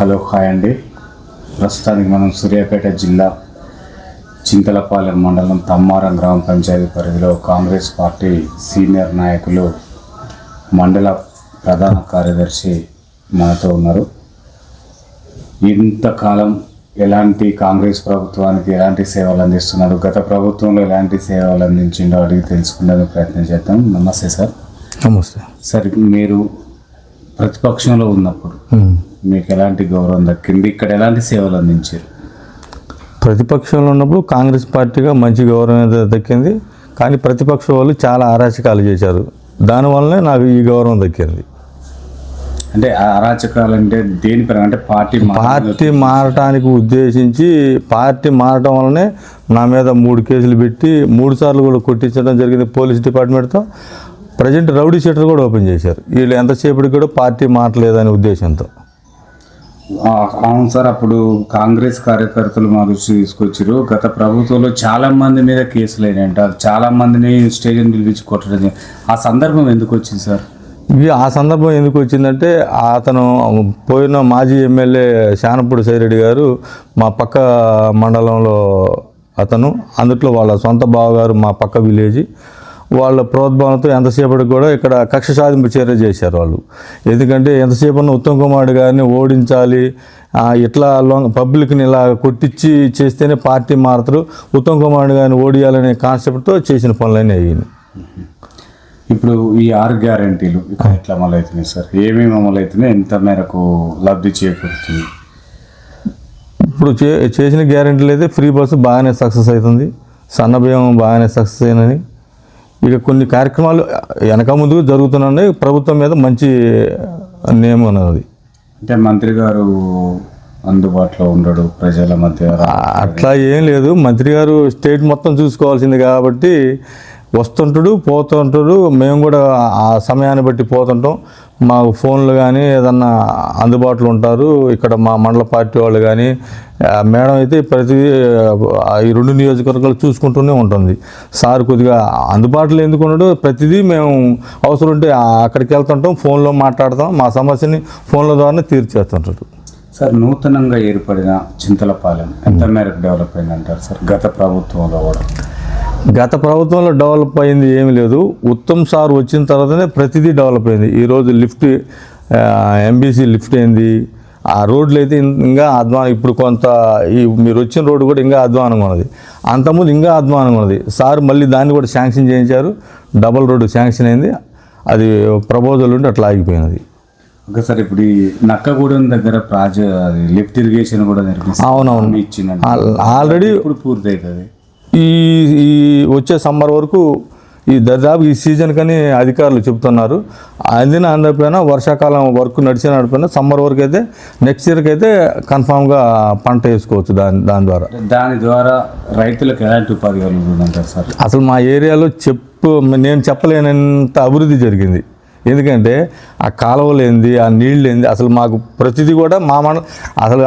Hello hi అండి. ప్రస్తుతానికి మనం సూర్యాపేట జిల్లా చింతలపాలెం మండలం తమ్మారం గ్రామ పంచాయతీ పరిధిలో కాంగ్రెస్ పార్టీ సీనియర్ నాయకులు మండల ప్రధాన కార్యదర్శి మనతో ఉన్నారు. ఇంతకాలం ఎలాంటి కాంగ్రెస్ ప్రభుత్వానికి ఎలాంటి సేవలు అందిస్తున్నారు? గత ప్రభుత్వంలో ఎలాంటి సేవలు అందించిండో అడిగి తెలుసుకునే ప్రయత్నం చేద్దాం. నమస్తే సార్. నమస్తే. సార్ మీరు ప్రతిపక్షంలో ఉన్నప్పుడు. మీకు ఎలాంటి గౌరవం దక్కింది? ఇక్కడ ఎలాంటి సేవలు అందించారు? ప్రతిపక్షంలో ఉన్నప్పుడు కాంగ్రెస్ పార్టీగా మంచి గౌరవం దక్కింది. కానీ ప్రతిపక్ష వాళ్ళు చాలా అరాచకాలు చేశారు. దానివల్లనే నాకు ఈ గౌరవం దక్కింది. అంటే అరాచకాలు అంటే దేని పరంగా? అంటే పార్టీ పార్టీ మారటానికి ఉద్దేశించి పార్టీ మారటం వల్లనే నా మీద మూడు కేసులు పెట్టి మూడు సార్లు కూడా కొట్టించడం జరిగింది పోలీస్ డిపార్ట్మెంట్తో. ప్రజెంట్ రౌడీ షీటర్ కూడా ఓపెన్ చేశారు. వీళ్ళు ఎంతసేపటికి కూడా పార్టీ మారలేదనే ఉద్దేశంతో. అవును సార్ అప్పుడు కాంగ్రెస్ కార్యకర్తలు మా దృష్టి తీసుకొచ్చారు గత ప్రభుత్వంలో చాలా మంది మీద కేసులు అయినాయంట. చాలా మందిని స్టేషన్ పిలిపించి కొట్టడం ఆ సందర్భం ఎందుకు వచ్చింది సార్? ఇవి ఆ సందర్భం ఎందుకు వచ్చిందంటే అతను పోయిన మాజీ ఎమ్మెల్యే శానపూడి సైరెడ్డి గారు మా పక్క మండలంలో అతను అందుట్లో వాళ్ళ సొంత బావగారు మా పక్క విలేజ్. వాళ్ళ ప్రోద్బలంతో ఎంతసేపటికి కూడా ఇక్కడ కక్ష సాధింపు చర్య చేశారు వాళ్ళు. ఎందుకంటే ఎంతసేపు ఉత్తమ్ కుమార్ గారిని ఓడించాలి ఇట్లా లొంగ పబ్లిక్ని ఇలా కొట్టించి చేస్తేనే పార్టీ మారుతారు. ఉత్తమ్ కుమార్ గారిని ఓడియాలనే కాన్సెప్ట్తో చేసిన పనులన్నీ అయ్యింది ఇప్పుడు ఈ ఆరు గ్యారంటీలు ఇక్కడ ఎట్లా అమలు అవుతున్నాయి సార్? ఏమేమి అమలు అవుతున్నాయి ఎంత మేరకు లబ్ధి చేకూరుతుంది? ఇప్పుడు చే చేసిన గ్యారెంటీలు అయితే ఫ్రీ బస్సు బాగానే సక్సెస్ అవుతుంది. సన్న బియ్యం బాగానే సక్సెస్ అయినది. ఇక కొన్ని కార్యక్రమాలు వెనక ముందుకు జరుగుతున్నాయి. ప్రభుత్వం మీద మంచి నేమ్ ఉన్నది. అంటే మంత్రి గారు అందుబాటులో ఉండడు ప్రజల మధ్య అట్లా ఏం లేదు. మంత్రి గారు స్టేట్ మొత్తం చూసుకోవాల్సింది కాబట్టి వస్తుంటాడు పోతుంటాడు. మేము కూడా ఆ సమయాన్ని బట్టి పోతుంటాం. మాకు ఫోన్లు కానీ ఏదన్నా అందుబాటులో ఉంటారు. ఇక్కడ మా మండల పార్టీ వాళ్ళు కానీ మేడం అయితే ప్రతి ఈ రెండు నియోజకవర్గాలు చూసుకుంటూనే ఉంటుంది. సార్ కొద్దిగా అందుబాటులో ఎందుకు ఉండడు? ప్రతిదీ మేము అవసరం ఉంటే అక్కడికి వెళ్తుంటాం ఫోన్లో మాట్లాడతాం. మా సమస్యని ఫోన్ల ద్వారా తీర్చేస్తుంటాడు. సార్ నూతనంగా ఏర్పడిన చింతలపాలెం ఎంత మేరకు డెవలప్ అయిందంటారు సార్? గత ప్రభుత్వంలో కూడా. గత ప్రభుత్వంలో డెవలప్ అయింది ఏమీ లేదు. ఉత్తమ్ సార్ వచ్చిన తర్వాతనే ప్రతిదీ డెవలప్ అయింది. ఈరోజు లిఫ్ట్ ఎంబీసీ లిఫ్ట్ అయింది. ఆ రోడ్లు అయితే ఇంకా అధ్వానం ఇప్పుడు కొంత ఈ మీరు వచ్చిన రోడ్డు కూడా ఇంకా అధ్వానంగా ఉన్నది. అంతకుముందు ఇంకా అధ్వానంగా ఉన్నది. సార్ మళ్ళీ దాన్ని కూడా శాంక్షన్ చేయించారు. డబల్ రోడ్డు శాంక్షన్ అయింది. అది ప్రపోజల్ ఉండి అట్లా ఆగిపోయినది. ఒకసారి ఇప్పుడు ఈ నక్కగూడెం దగ్గర ప్రాజ అది లిఫ్ట్ ఇరిగేషన్ కూడా నిర్మిస్తారు అవునవును. ఆల్- ఆల్రెడీ ఇప్పుడు పూర్తి అవుతుంది ఈ ఈ వచ్చే సమ్మర్ వరకు ఈ దరిదాపు ఈ సీజన్ కని అధికారులు చెప్తున్నారు. అందిన అందకపోయినా వర్షాకాలం వర్క్ నడిచిన నడిపోయినా సమ్మర్ వరకు అయితే నెక్స్ట్ ఇయర్కి అయితే కన్ఫామ్గా పంట వేసుకోవచ్చు దాని దాని ద్వారా. దాని ద్వారా రైతులకు ఎలాంటి ఉపాధి కలుగుతుందంటారు సార్? అసలు మా ఏరియాలో చెప్పు నేను చెప్పలేనంత అభివృద్ధి జరిగింది. ఎందుకంటే ఆ కాలువలు ఏంది ఆ నీళ్ళు ఏంది అసలు మాకు ప్రతిదీ కూడా మా మన అసలు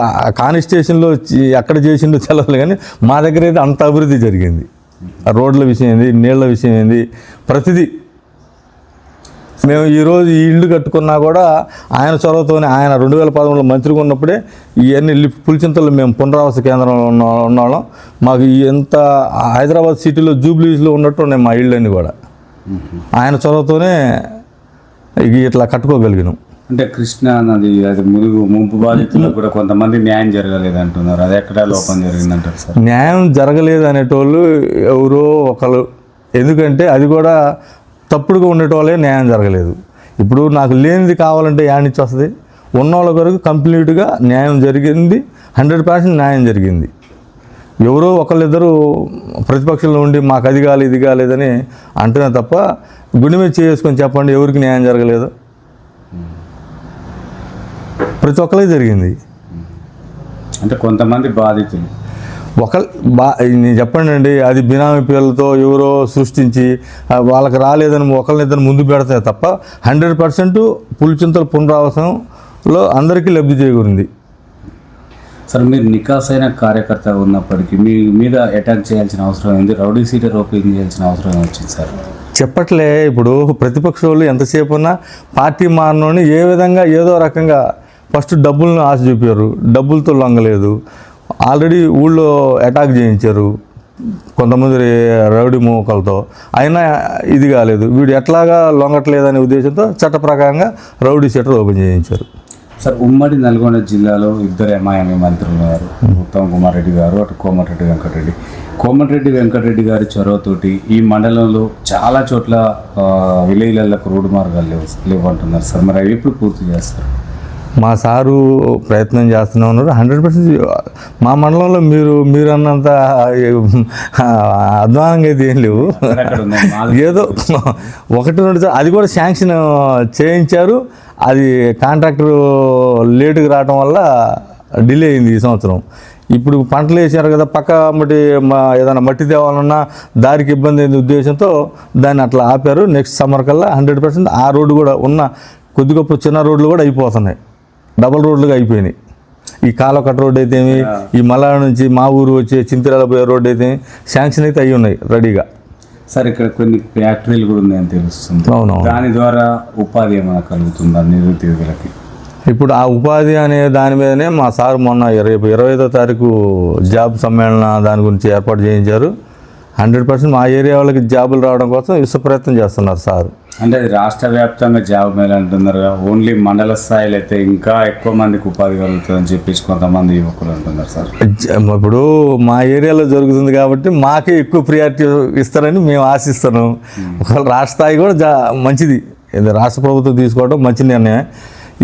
చి- ఎక్కడ చేసిండో తెలవదు కానీ మా దగ్గర అయితే అంత అభివృద్ధి జరిగింది. ఆ రోడ్ల విషయం ఏంది నీళ్ళ విషయం ఏంది ప్రతిదీ. మేము ఈరోజు ఈ ఇల్లు కట్టుకున్నా కూడా ఆయన చొరవతోనే ఆయన రెండు వేల పదమూడులో మంత్రిగా ఉన్నప్పుడే ఇవన్నీ పులిచింతలు మేము పునరావాస కేంద్రంలో ఉన్న ఉన్నాళ్ళం మాకు ఎంత హైదరాబాద్ సిటీలో జూబ్లీస్లో ఉన్నట్టు ఉన్నాయి మా ఇళ్ళన్నీ కూడా. ఆయన చొరవతోనే ఇట్లా కట్టుకోగలిగినాం. అంటే కృష్ణా నది అది మురుగు ముంపు బాధితులకు కూడా కొంతమంది న్యాయం జరగలేదు అంటున్నారు. అది ఎక్కడ లోపం జరిగిందంటారు సార్? న్యాయం జరగలేదు అనేటోళ్ళు ఎవరో ఒకరు ఎందుకంటే అది కూడా తప్పుడుగా ఉండేటోళ్ళే న్యాయం జరగలేదు. ఇప్పుడు నాకు లేనిది కావాలంటే యాడ్ నుంచి వస్తుంది? ఉన్నోళ్ళ కొరకు కంప్లీట్గా న్యాయం జరిగింది. హండ్రెడ్ పర్సెంట్ న్యాయం జరిగింది. ఎవరో ఒకళ్ళిద్దరు ప్రతిపక్షంలో ఉండి మాకు అది కాలేదు ఇది కాలేదని అంటున్నా తప్ప గుండె మీద చేసుకొని చెప్పండి ఎవరికి న్యాయం జరగలేదు. ప్రతి ఒక్కరికి జరిగింది. అంటే కొంతమంది బాధితులు. ఒక బా నేను చెప్పండి అండి అది బినామీ పేర్లతో ఎవరో సృష్టించి వాళ్ళకి రాలేదని ఒకరినిద్దరు ముందు పెడితే తప్ప హండ్రెడ్ పర్సెంట్ పులిచింతల పునరావాసంలో అందరికీ లబ్ధి చేకూరింది. సార్ మీరు నికాసైన కార్యకర్త ఉన్నప్పటికీ మీ మీద అటాక్ చేయాల్సిన అవసరం ఏంది? రౌడీ సీటర్ ఓపెన్ చేయాల్సిన అవసరం వచ్చింది సార్? చెప్పట్లే ఇప్పుడు ప్రతిపక్ష వాళ్ళు ఎంతసేపు ఉన్నా పార్టీ మారినోని ఏ విధంగా ఏదో రకంగా ఫస్ట్ డబ్బులను ఆశ చూపారు. డబ్బులతో లొంగలేదు. ఆల్రెడీ ఊళ్ళో అటాక్ చేయించారు కొంతమంది రౌడీ మూకలతో. అయినా ఇది కాలేదు. వీడు ఎట్లాగా లొంగట్లేదనే ఉద్దేశంతో చట్ట ప్రకారంగా రౌడీ షెటర్ ఓపెన్ చేయించారు. సార్ ఉమ్మడి నల్గొండ జిల్లాలో ఇద్దరు ఎంఐఎంఏ మంత్రులు ఉన్నారు. ఉత్తమ్ కుమార్ రెడ్డి గారు అటు కోమటిరెడ్డి వెంకటరెడ్డి. కోమటిరెడ్డి వెంకటరెడ్డి గారి చొరవతోటి ఈ మండలంలో చాలా చోట్ల విలేజ్లకు రోడ్డు మార్గాలు లేవు లేవు అంటున్నారు సార్. మరి అవి ఎప్పుడు పూర్తి చేస్తారు? మా సారు ప్రయత్నం చేస్తూనే ఉన్నారు. హండ్రెడ్ పర్సెంట్ మా మండలంలో మీరు మీరు అన్నంత అధ్వానంగా అయితే ఏం లేవు. ఏదో ఒకటి రెండు అది కూడా శాంక్షన్ చేయించారు. అది కాంట్రాక్టర్ లేటుగా రావడం వల్ల డిలే అయింది ఈ సంవత్సరం. ఇప్పుడు పంటలు వేసారు కదా పక్క మట్టి మా ఏదైనా మట్టి తేవాలన్నా దారికి ఇబ్బంది అయింది ఉద్దేశంతో దాన్ని అట్లా ఆపారు. నెక్స్ట్ సమ్మర్ కల్లా హండ్రెడ్ పర్సెంట్ ఆ రోడ్డు కూడా ఉన్న కొద్ది గొప్ప చిన్న రోడ్లు కూడా అయిపోతున్నాయి. డబల్ రోడ్లుగా అయిపోయినాయి. ఈ కాలకట్ట రోడ్ అయితే ఏమి ఈ మలాడ నుంచి మా ఊరు వచ్చే చింతిరాల పోయే రోడ్డు అయితే శాంక్షన్ అయితే అయి ఉన్నాయి రెడీగా. సార్ ఇక్కడ కొన్ని ఫ్యాక్టరీలు కూడా ఉన్నాయని తెలుస్తుంది. అవునవును. దాని ద్వారా ఉపాధి ఏమైనా కలుగుతుందా నిరుద్యోగులకి? ఇప్పుడు ఆ ఉపాధి అనే దాని మీదనే మా సార్ మొన్న రేపు ఇరవై ఐదో తారీఖు జాబ్ సమ్మేళన దాని గురించి ఏర్పాటు చేయించారు. హండ్రెడ్ పర్సెంట్ మా ఏరియా వాళ్ళకి జాబులు రావడం కోసం విశ్వ ప్రయత్నం చేస్తున్నారు సార్. అంటే అది రాష్ట్ర వ్యాప్తంగా జాబ్ మేళ అంటున్నారు ఓన్లీ మండల స్థాయిలో అయితే ఇంకా ఎక్కువ మందికి ఉపాధి కలుగుతుందని చెప్పేసి కొంతమంది యువకులు అంటున్నారు సార్. ఇప్పుడు మా ఏరియాలో జరుగుతుంది కాబట్టి మాకే ఎక్కువ ప్రియారిటీ ఇస్తారని మేము ఆశిస్తున్నాం. ఒకవేళ రాష్ట్ర స్థాయి కూడా జా మంచిది. రాష్ట్ర ప్రభుత్వం తీసుకోవడం మంచి నిర్ణయం.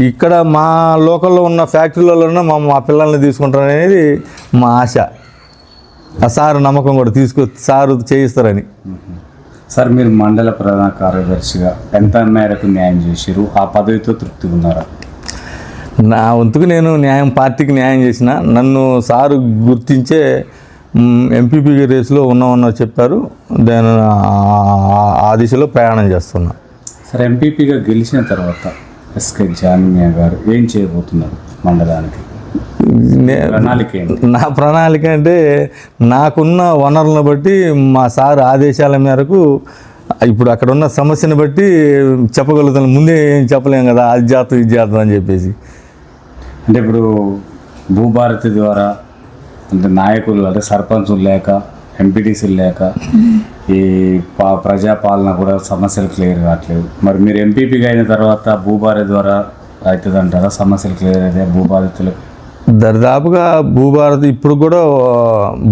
ఇక్కడ మా లోకల్లో ఉన్న ఫ్యాక్టరీలలో మా మా పిల్లల్ని తీసుకుంటారనేది మా ఆశ. ఆ సారు నమ్మకం కూడా తీసుకు సారు చేయిస్తారని. సార్ మీరు మండల ప్రధాన కార్యదర్శిగా ఎంత మేరకు న్యాయం చేసిరు ఆ పదవితో తృప్తిగా ఉన్నారా? నా వంతుకు నేను న్యాయం పార్టీకి న్యాయం చేసిన నన్ను సారు గుర్తించే ఎంపీపీ రేసులో ఉన్నామన్న చెప్పారు. ఆ- ఆ దిశలో ప్రయాణం చేస్తున్నా. సార్ ఎంపీపీగా గెలిచిన తర్వాత ఎస్కే జాన్మియా గారు ఏం చేయబోతున్నారు మండలానికి? నే- ప్రణాళిక ఏంటి? నా ప్రణాళిక అంటే నాకున్న వనరులను బట్టి మా సార్ ఆదేశాల మేరకు ఇప్పుడు అక్కడ ఉన్న సమస్యను బట్టి చెప్పగలుగుతాను. ముందే ఏం చెప్పలేం కదా అది చేస్తాం ఇది అని చెప్పేసి. అంటే ఇప్పుడు భూభారతి ద్వారా అంటే నాయకులు అంటే సర్పంచులు లేక ఎంపీటీసీలు లేక ఈ పా ప్రజాపాలన కూడా సమస్యలు క్లియర్ కావట్లేదు. మరి మీరు ఎంపీపీగా అయిన తర్వాత భూభారతి ద్వారా అవుతుంది అంటారా సమస్యలు క్లియర్ అయితే భూబాధితులకు దరిదాపుగా భూభారతి ఇప్పుడు కూడా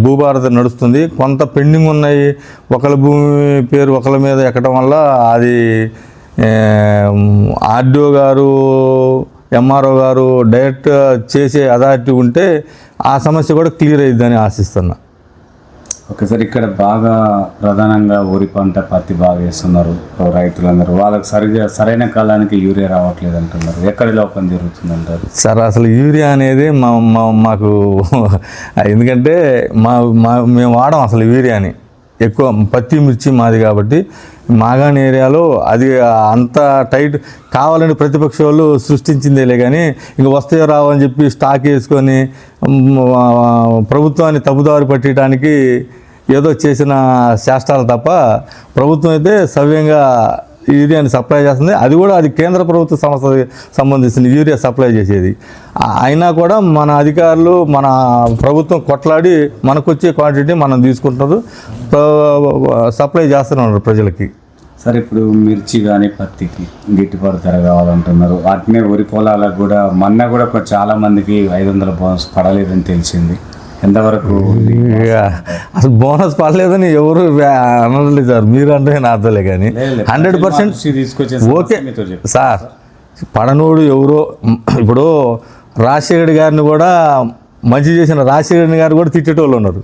భూభారతి నడుస్తుంది. కొంత పెండింగ్ ఉన్నాయి. ఒకళ్ళ భూమి పేరు ఒకళ్ళ మీద ఎక్కడం వల్ల అది ఆర్డీఓ గారు ఎంఆర్ఓ గారు డైరెక్ట్ చేసే అథారిటీ ఉంటే ఆ సమస్య కూడా క్లియర్ అయ్యిద్దని ఆశిస్తున్నా. ఓకే సార్ ఇక్కడ బాగా ప్రధానంగా వరి పంట పత్తి బాగా వేస్తున్నారు. రైతులందరూ. వాళ్ళకి సరిగా సరైన కాలానికి యూరియా రావట్లేదు అంటున్నారు ఎక్కడ లోపం జరుగుతుందంటారు? సార్ అసలు యూరియా అనేది మా మా మాకు ఎందుకంటే మా మా మేము వాడం అసలు యూరియాని. ఎక్కువ పత్తి మిర్చి మాది కాబట్టి మాగాణి ఏరియాలో అది అంత టైట్ కావాలని ప్రతిపక్ష వాళ్ళు సృష్టించిందేలే కానీ ఇంక వస్తాయో రావు అని చెప్పి స్టాక్ వేసుకొని ప్రభుత్వాన్ని తప్పుదారి పట్టడానికి ఏదో చేసిన శాస్త్రాలు తప్ప ప్రభుత్వం అయితే సవ్యంగా యూరియాని సప్లై చేస్తుంది. అది కూడా అది కేంద్ర ప్రభుత్వ సంస్థకి సంబంధించిన యూరియా సప్లై చేసేది. అయినా కూడా మన అధికారులు మన ప్రభుత్వం కొట్లాడి మనకు వచ్చే క్వాంటిటీ మనం తీసుకుంటున్నారు. సప్లై చేస్తున్నారు ప్రజలకి. సార్ ఇప్పుడు మిర్చి కానీ పత్తికి గిట్టుబాటు ధర కావాలంటున్నారు. వాటినే వరి పొలాలకు కూడా మొన్న కూడా చాలామందికి చాలా మందికి ఐదు వందల బోనస్ పడలేదని తెలిసింది. ఎంతవరకు అసలు బోనస్ పడలేదని ఎవరు అనలేదు సార్. మీరు అంటే నా అర్థలే కానీ. Hundred percent okay. సార్ పడనోడు ఎవరో ఇప్పుడు రాజశేఖర్ గారిని కూడా మంచి చేసిన రాజశేఖర్ గారు కూడా తిట్టేటోళ్ళు ఉన్నారు.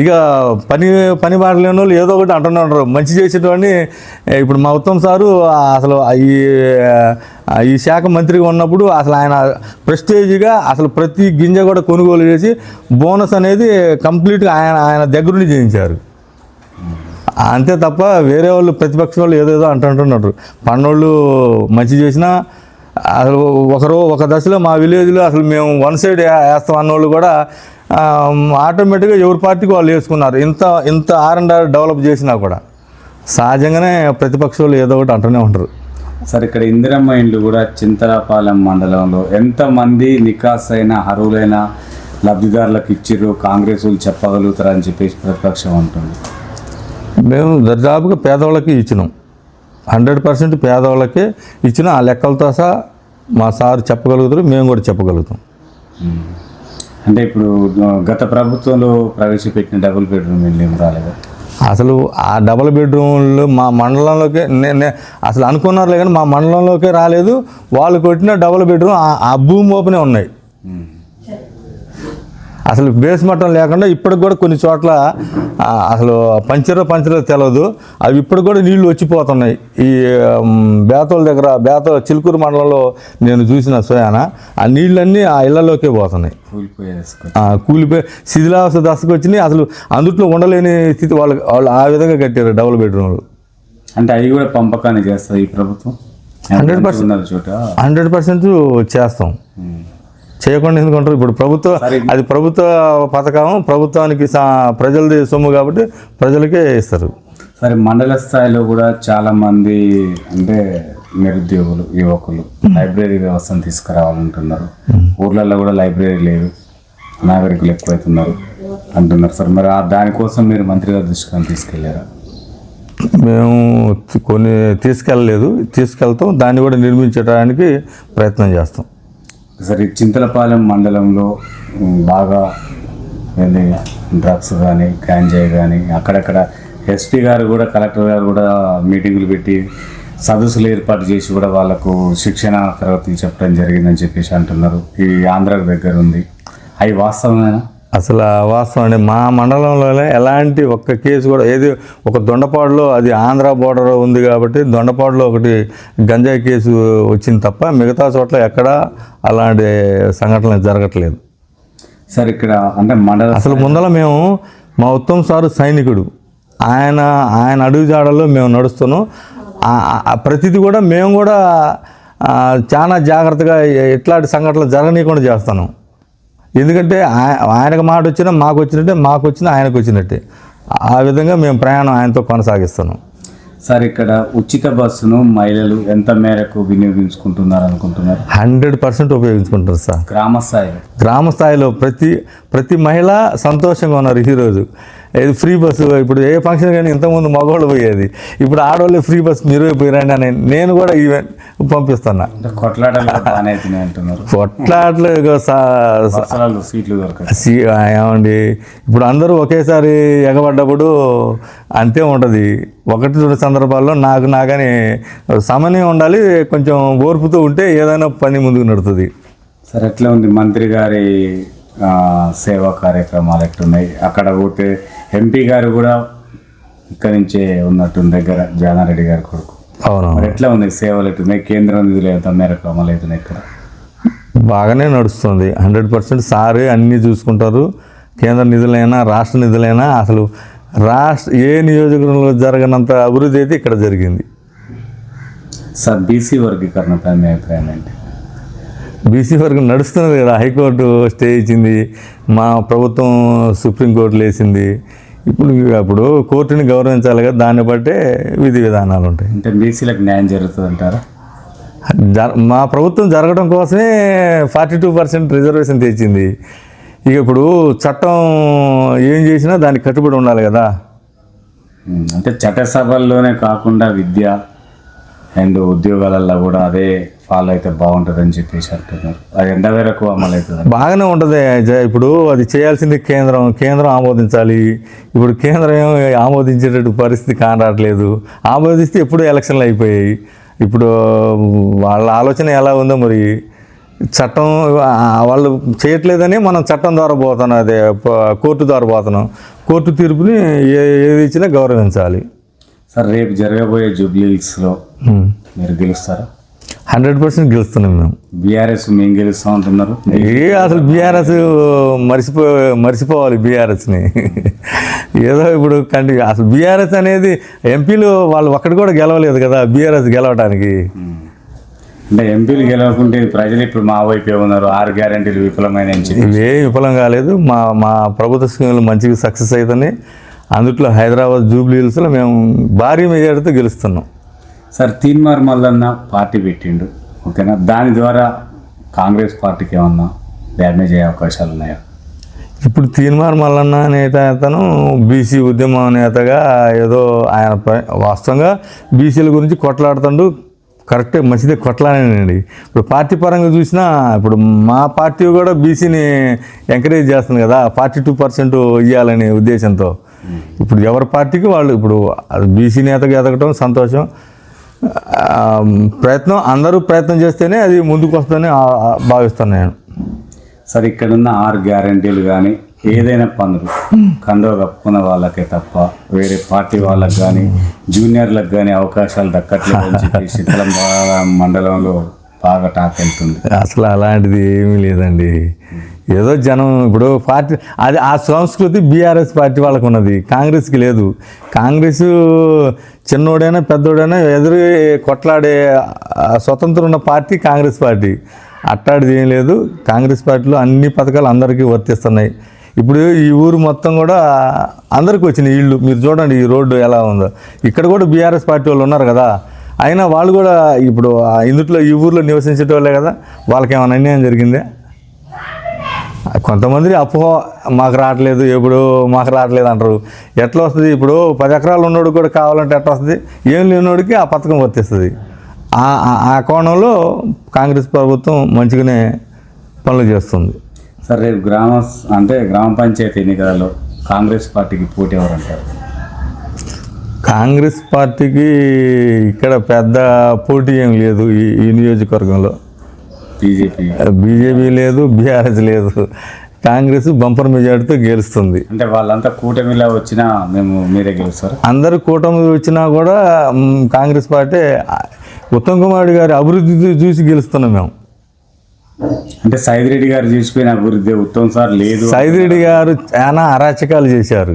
ఇక పని పని లేని వాళ్ళు ఏదో ఒకటి అంటూనే ఉంటారు. మంచి చేసేటోడిని ఇప్పుడు మా ఉత్తమ్ సారు అసలు ఈ ఈ శాఖ మంత్రిగా ఉన్నప్పుడు అసలు ఆయన ప్రెస్టేజ్గా అసలు ప్రతి గింజ కూడా కొనుగోలు చేసి బోనస్ అనేది కంప్లీట్గా ఆయన ఆయన దగ్గరుండి చేయించారు. అంతే తప్ప వేరే వాళ్ళు ప్రతిపక్ష వాళ్ళు ఏదేదో అంటుంటున్నారు. పన్నోళ్ళు మంచి చేసినా అసలు ఒకరు ఒక దశలో మా విలేజ్లో అసలు మేము వన్ సైడ్ వేస్తాం అన్నోళ్ళు కూడా ఆటోమేటిక్గా ఎవరి పార్టీకి వాళ్ళు వేసుకున్నారు. ఇంత ఇంత ఆర్ అండ్ ఆర్ డెవలప్ చేసినా కూడా. సహజంగానే ప్రతిపక్ష వాళ్ళు ఏదో ఒకటి అంటూనే ఉంటారు. సార్ ఇక్కడ ఇందిరమ్మ ఇండ్లు కూడా చింతలపాలెం మండలంలో ఎంతమంది నికాసైన అర్హులైన లబ్ధిదారులకు ఇచ్చిర్రు కాంగ్రెస్ వాళ్ళు చెప్పగలుగుతారని చెప్పేసి ప్రతిపక్షం అంటుంది. మేము దర్దాపుగా పేదవాళ్ళకి ఇచ్చినాం. హండ్రెడ్ పర్సెంట్ పేదవాళ్ళకే ఇచ్చిన ఆ లెక్కలతో సహా మా సార్ చెప్పగలుగుతారు మేము కూడా చెప్పగలుగుతాం. అంటే ఇప్పుడు గత ప్రభుత్వంలో ప్రవేశపెట్టిన డబుల్ బెడ్రూమ్ ఇల్లు ఏం రాలేదు? అసలు ఆ డబుల్ బెడ్రూమ్లు మా మండలంలోకే నే- నే- అసలు అనుకున్నారులే కానీ మా మండలంలోకే రాలేదు. వాళ్ళు కొట్టిన డబుల్ బెడ్రూమ్ ఆ భూమి ఓపెనే ఉన్నాయి. అసలు బేస్ మట్టం లేకుండా ఇప్పటికి కూడా కొన్ని చోట్ల అసలు పంచరో పంచరో తెలియదు అవి ఇప్పటికి కూడా నీళ్ళు వచ్చిపోతున్నాయి. ఈ బేతోల దగ్గర బేత చిలుకూరు మండలంలో నేను చూసిన స్వయాన ఆ నీళ్ళన్నీ ఆ ఇళ్ళలోకే పోతున్నాయి. కూలిపోయి శిథిలావస్థ దశకు వచ్చినాయి. అసలు అందుట్లో ఉండలేని స్థితి వాళ్ళు వాళ్ళు ఆ విధంగా కట్టారు డబుల్ బెడ్రూమ్లు. అంటే అవి కూడా పంపకాన్ని చేస్తుంది ఈ ప్రభుత్వం? 100% ఉన్నారు చోట? హండ్రెడ్ పర్సెంట్ చేస్తాం. చేయకుండా ఎందుకంటారు? ఇప్పుడు ప్రభుత్వ. అది ప్రభుత్వ పథకం ప్రభుత్వానికి ప్రజలది సొమ్ము కాబట్టి ప్రజలకే ఇస్తారు. సరే మండల స్థాయిలో కూడా చాలా మంది అంటే నిరుద్యోగులు యువకులు లైబ్రరీ వ్యవస్థను తీసుకురావాలంటున్నారు. ఊర్లలో కూడా లైబ్రరీ లేదు. నాగరికులు ఎక్కువైతున్నారు అంటున్నారు సార్. మరి దానికోసం మీరు మంత్రి గారి దృష్టికి తీసుకెళ్ళారా? మేము కొన్ని తీసుకెళ్ళలేదు. తీసుకెళ్తాం. దాన్ని కూడా నిర్మించడానికి ప్రయత్నం చేస్తాం. సరే చింతలపాలెం మండలంలో బాగా వెళ్ళి డ్రగ్స్ కానీ గాంజాయి కానీ అక్కడక్కడ ఎస్పీ గారు కూడా కలెక్టర్ గారు కూడా మీటింగులు పెట్టి సదస్సులు ఏర్పాటు చేసి కూడా వాళ్ళకు శిక్షణ తరగతులు చెప్పడం జరిగిందని చెప్పేసి అంటున్నారు. ఈ ఆంధ్ర దగ్గర ఉంది. అవి వాస్తవమేనా? అసలు వాస్తవం అండి. మా మండలంలోనే ఎలాంటి ఒక్క కేసు కూడా ఏది ఒక దొండపాడులో అది ఆంధ్ర బోర్డర్ ఉంది కాబట్టి దొండపాడులో ఒకటి గంజాయి కేసు వచ్చింది తప్ప మిగతా చోట్ల ఎక్కడా అలాంటి సంఘటనలు జరగట్లేదు. సార్ ఇక్కడ అంటే మండల అసలు ముందర మేము మా ఉత్తమ్ సారు సైనికుడు. ఆయన ఆయన అడుగు జాడల్లో మేము నడుస్తున్నాం. ప్రతిదీ కూడా మేము కూడా చాలా జాగ్రత్తగా ఎట్లాంటి సంఘటనలు జరగనీయకుండా చేస్తున్నాం. ఎందుకంటే ఆయ- ఆయనకు మాట వచ్చినా మాకు వచ్చినట్టే మాకు వచ్చినా ఆయనకు వచ్చినట్టే. ఆ విధంగా మేము ప్రయాణం ఆయనతో కొనసాగిస్తున్నాం. సార్ ఇక్కడ ఉచిత బస్సును మహిళలు ఎంత మేరకు వినియోగించుకుంటున్నారు అనుకుంటున్నారు? హండ్రెడ్ పర్సెంట్ ఉపయోగించుకుంటారు సార్. గ్రామ స్థాయిలో. గ్రామ స్థాయిలో ప్రతి ప్రతి మహిళ సంతోషంగా ఉన్నారు ఈరోజు ఇది ఫ్రీ బస్సు ఇప్పుడు ఏ ఫంక్షన్ కానీ ఇంతకుముందు మగవాళ్ళు పోయేది. ఇప్పుడు ఆడవాళ్ళే ఫ్రీ బస్ మీరు పోయిరండి అని నేను కూడా ఈవెన్ పంపిస్తున్నా. కొట్లాటలు సీట్లు ఏమండి? ఇప్పుడు అందరూ ఒకేసారి ఎగబడ్డప్పుడు అంతే ఉంటుంది. ఒకటి రెండు సందర్భాల్లో నాకు నాకని సమన్వయం ఉండాలి కొంచెం ఓర్పుతూ ఉంటే ఏదైనా పని ముందుకు నడుతుంది. సరే ఎట్లా ఉంది మంత్రి గారి సేవా కార్యక్రమాలు ఎట్లున్నాయి అక్కడ పోతే ఎంపీ గారు కూడా ఇక్కడి నుంచే ఉన్నట్టుంది దగ్గర జానారెడ్డి గారి కొడుకు. అవును మరి ఎట్లా ఉంది సేవలు ఎట్లున్నాయి కేంద్రం నిధులు ఎంత మేరకు అమలు అవుతున్నాయి ఇక్కడ? బాగానే నడుస్తుంది. హండ్రెడ్ పర్సెంట్ సారే అన్నీ చూసుకుంటారు. కేంద్ర నిధులైనా రాష్ట్ర నిధులైనా అసలు రాష్ట్ర ఏ నియోజకవర్గంలో జరగనంత అభివృద్ధి అయితే ఇక్కడ జరిగింది. సార్ బీసీ వర్గీకరణపై మీ అభిప్రాయం ఏంటి? బీసీ వరకు నడుస్తున్నది కదా హైకోర్టు స్టే ఇచ్చింది మా ప్రభుత్వం సుప్రీంకోర్టులో వేసింది ఇప్పుడు అప్పుడు కోర్టుని గౌరవించాలి కదా దాన్ని బట్టే విధి విధానాలు ఉంటాయి. అంటే బీసీలకు న్యాయం జరుగుతుంది అంటారా మా ప్రభుత్వం జరగడం కోసమే ఫార్టీ టూ పర్సెంట్ రిజర్వేషన్ తెచ్చింది. ఇక ఇప్పుడు చట్టం ఏం చేసినా దానికి కట్టుబడి ఉండాలి కదా. అంటే చట్టసభల్లోనే కాకుండా విద్య అండ్ ఉద్యోగాలలో కూడా అదే ఫాలో అయితే బాగుంటుందని చెప్పేసి అంటున్నారు. అది వరకు అమలు అవుతుంది బాగానే ఉంటుంది ఇప్పుడు అది చేయాల్సింది కేంద్రం కేంద్రం ఆమోదించాలి. ఇప్పుడు కేంద్రం ఆమోదించేటట్టు పరిస్థితి కానరాట్లేదు. ఆమోదిస్తే ఎప్పుడు ఎలక్షన్లు అయిపోయాయి. ఇప్పుడు వాళ్ళ ఆలోచన ఎలా ఉందో మరి చట్టం వాళ్ళు చేయట్లేదని మనం చట్టం ద్వారా పోతున్నాం అదే కోర్టు ద్వారా పోతున్నాం. కోర్టు తీర్పుని ఏ ఏది ఇచ్చినా గౌరవించాలి. సార్ రేపు జరగబోయే జూబ్లీస్లో మీరు గెలుస్తారా? హండ్రెడ్ పర్సెంట్ గెలుస్తున్నాం మేము. బీఆర్ఎస్ మేము గెలుస్తూ ఉంటున్నారు ఏ అసలు బీఆర్ఎస్ మర్చిపో మర్చిపోవాలి బీఆర్ఎస్ని ఏదో ఇప్పుడు కంటి అసలు బీఆర్ఎస్ అనేది ఎంపీలు వాళ్ళు ఒక్కటి కూడా గెలవలేదు కదా బీఆర్ఎస్ గెలవడానికి. అంటే ఎంపీలు గెలవకుంటే ప్రజలు ఇప్పుడు మా వైపే ఉన్నారు. ఆరు గ్యారంటీలు విఫలమైన ఇవే విఫలం కాలేదు. మా మా ప్రభుత్వ స్కీములు మంచిగా సక్సెస్ అవుతున్నాయి అందుట్లో హైదరాబాద్ జూబ్లీ హిల్స్లో మేము భారీ మెజార్టీతో గెలుస్తున్నాం. సార్ తీన్మార్ మల్లన్న పార్టీ పెట్టిండు ఓకేనా? దాని ద్వారా కాంగ్రెస్ పార్టీకి ఏమన్నా డ్యామేజ్ అయ్యే అవకాశాలు ఉన్నాయా? ఇప్పుడు తీర్మార్ మల్లన్న నేత అతను బీసీ ఉద్యమ నేతగా ఏదో ఆయన వాస్తవంగా బీసీల గురించి కొట్లాడుతుండు. కరెక్టే మంచిదే కొట్లాడండి ఇప్పుడు పార్టీ పరంగా చూసినా ఇప్పుడు మా పార్టీ కూడా బీసీని ఎంకరేజ్ చేస్తుంది కదా ఫార్టీ టూ పర్సెంట్ ఇవ్వాలనే ఉద్దేశంతో. ఇప్పుడు ఎవరి పార్టీకి వాళ్ళు ఇప్పుడు బీసీ నేతగా ఎదగటం సంతోషం. ప్రయత్నం అందరూ ప్రయత్నం చేస్తేనే అది ముందుకు వస్తుందని భావిస్తాను నేను. సార్ ఇక్కడున్న ఆరు గ్యారంటీలు కానీ ఏదైనా పనులు కండవ కప్పుకున్న వాళ్ళకే తప్ప వేరే పార్టీ వాళ్ళకి కానీ జూనియర్లకు కానీ అవకాశాలు దక్కట్లేదు అని చెప్పి శీతలం మండలంలో బాగా టాక్ వెళ్తుంది. అసలు అలాంటిది ఏమీ లేదండి. ఏదో జనం ఇప్పుడు పార్టీ అది ఆ సంస్కృతి బీఆర్ఎస్ పార్టీ వాళ్ళకు ఉన్నది కాంగ్రెస్కి లేదు. కాంగ్రెస్ చిన్నోడైనా పెద్దోడైనా ఎదురు కొట్లాడే స్వతంత్రం ఉన్న పార్టీ కాంగ్రెస్ పార్టీ. అట్టాడిది ఏం లేదు. కాంగ్రెస్ పార్టీలో అన్ని పథకాలు అందరికీ వర్తిస్తున్నాయి. ఇప్పుడు ఈ ఊరు మొత్తం కూడా అందరికి వచ్చినాయి ఇళ్ళు. మీరు చూడండి ఈ రోడ్డు ఎలా ఉందో. ఇక్కడ కూడా బీఆర్ఎస్ పార్టీ వాళ్ళు ఉన్నారు కదా. అయినా వాళ్ళు కూడా ఇప్పుడు ఇందుట్లో ఈ ఊర్లో నివసించే వాళ్ళే కదా వాళ్ళకి ఏమైనా అన్యాయం జరిగిందే? కొంతమంది అపోహ మాకు రావట్లేదు ఎప్పుడు మాకు రావట్లేదు అంటారు. ఎట్లా వస్తుంది? ఇప్పుడు పది ఎకరాలు ఉన్నోడు కూడా కావాలంటే ఎట్లా వస్తుంది? ఏం లేనివాడికి ఆ పథకం వర్తిస్తుంది. ఆ కోణంలో కాంగ్రెస్ ప్రభుత్వం మంచిగానే పనులు చేస్తుంది. సార్ రేపు గ్రామ అంటే గ్రామ పంచాయతీ ఎన్నికలలో కాంగ్రెస్ పార్టీకి పోటీ ఎవరంటారు? కాంగ్రెస్ పార్టీకి ఇక్కడ పెద్ద పోటీ ఏం లేదు ఈ నియోజకవర్గంలో. బీజేపీ. బీజేపీ లేదు బీఆర్ఎస్ లేదు. కాంగ్రెస్ బంపర్ మెజార్టీతో గెలుస్తుంది. అంటే వాళ్ళంతా కూటమిలో వచ్చినా మేము మీరే గెలుస్తారు? అందరు కూటమి వచ్చినా కూడా కాంగ్రెస్ పార్టీ ఉత్తమ్ కుమార్ గారి అభివృద్ధి చూసి గెలుస్తున్నాం మేము. అంటే సైద్ రెడ్డి గారు చేసిపోయిన అభివృద్ధి ఉత్తమ్ సార్ లేదు సైద్ రెడ్డి గారు చాలా అరాచకాలు చేశారు.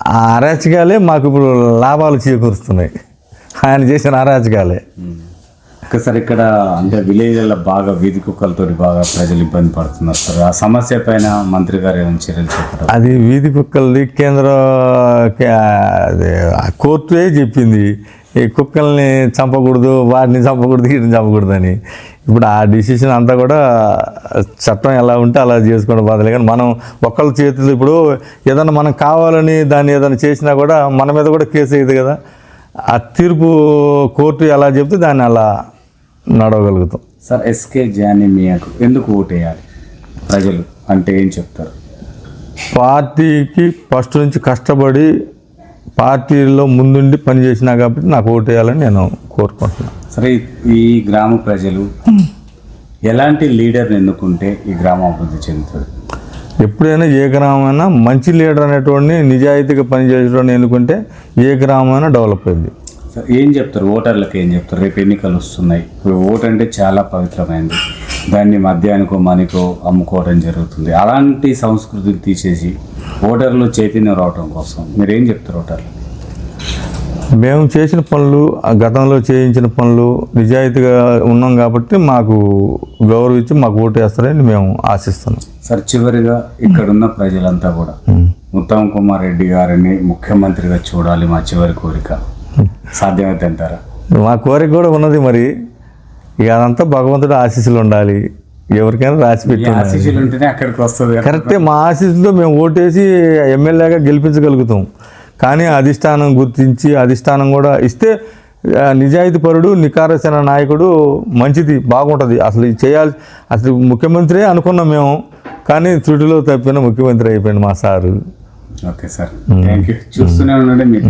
ఆ అరాచకాలే మాకు ఇప్పుడు లాభాలు చేకూరుస్తున్నాయి. ఆయన చేసిన అరాచకాలే. సార్ ఇక్కడ అంటే విలేజ్లలో బాగా వీధి కుక్కలతో బాగా ప్రజలు ఇబ్బంది పడుతున్నారు సార్. ఆ సమస్య పైన మంత్రి గారు ఏమైనా చర్యలు చెప్పడం అది వీధి కుక్కలది కేంద్ర కోర్టే చెప్పింది. ఈ కుక్కల్ని చంపకూడదు వాటిని చంపకూడదు వీటిని చంపకూడదు అని ఇప్పుడు ఆ డిసిషన్ అంతా కూడా చట్టం ఎలా ఉంటే అలా చేసుకోవడం బాధలే కానీ మనం ఒకళ్ళ చేతులు ఇప్పుడు ఏదైనా మనం కావాలని దాన్ని ఏదైనా చేసినా కూడా మన మీద కూడా కేసు అయ్యేది కదా. ఆ తీర్పు కోర్టు ఎలా చెప్తే దాన్ని అలా నడవగలుగుతాం. సార్ ఎస్కే జానిమియాకు ఎందుకు ఓటేయాలి? ప్రజలు అంటే ఏం చెప్తారు? పార్టీకి ఫస్ట్ నుంచి కష్టపడి పార్టీలో ముందుండి పనిచేసినా కాబట్టి నాకు ఓటు వేయాలని నేను కోరుకుంటున్నాను. సరే ఈ- గ్రామ ప్రజలు ఎలాంటి లీడర్ని ఎన్నుకుంటే ఈ గ్రామం అభివృద్ధి చెందుతుంది? ఎప్పుడైనా ఏ గ్రామైనా మంచి లీడర్ అనేటువంటి నిజాయితీగా పనిచేసేటోడిని ఎన్నుకుంటే ఏ గ్రామైనా డెవలప్ అయింది. సార్ ఏం చెప్తారు? ఓటర్లకు ఏం చెప్తారు? రేపు ఎన్నికలు వస్తున్నాయి. ఓటు అంటే చాలా పవిత్రమైనది దాన్ని మద్యానికో మనికో అమ్ముకోవడం జరుగుతుంది. అలాంటి సంస్కృతిని తీసేసి ఓటర్లు చైతన్యం రావడం కోసం. మీరు ఏం చెప్తారు ఓటర్లు మేము చేసిన పనులు గతంలో చేయించిన పనులు నిజాయితీగా ఉన్నాం కాబట్టి మాకు గౌరవించి మాకు ఓటు వేస్తారని మేము ఆశిస్తున్నాం. సార్ చివరిగా ఇక్కడున్న ప్రజలంతా కూడా ఉత్తమ్ కుమార్ రెడ్డి గారిని ముఖ్యమంత్రిగా చూడాలి మా చివరి కోరిక. సాధ్యమైతే అంటారా? మా కోరిక కూడా ఉన్నది మరి. ఇక అదంతా భగవంతుడు ఆశీస్సులు ఉండాలి. ఎవరికైనా రాసి పెట్టి. కరెక్టే మా ఆశీస్సుతో మేము ఓటేసి ఎమ్మెల్యేగా గెలిపించగలుగుతాం. కానీ అధిష్టానం గుర్తించి అధిష్టానం కూడా ఇస్తే నిజాయితీ పరుడు నికారసిన నాయకుడు మంచిది బాగుంటుంది. అసలు చేయాలి అసలు ముఖ్యమంత్రి అనుకున్నాం మేము కానీ త్రుటిలో తప్పిన ముఖ్యమంత్రి అయిపోయింది మా sir. Okay sir. Thank you చూస్తూనే ఉండండి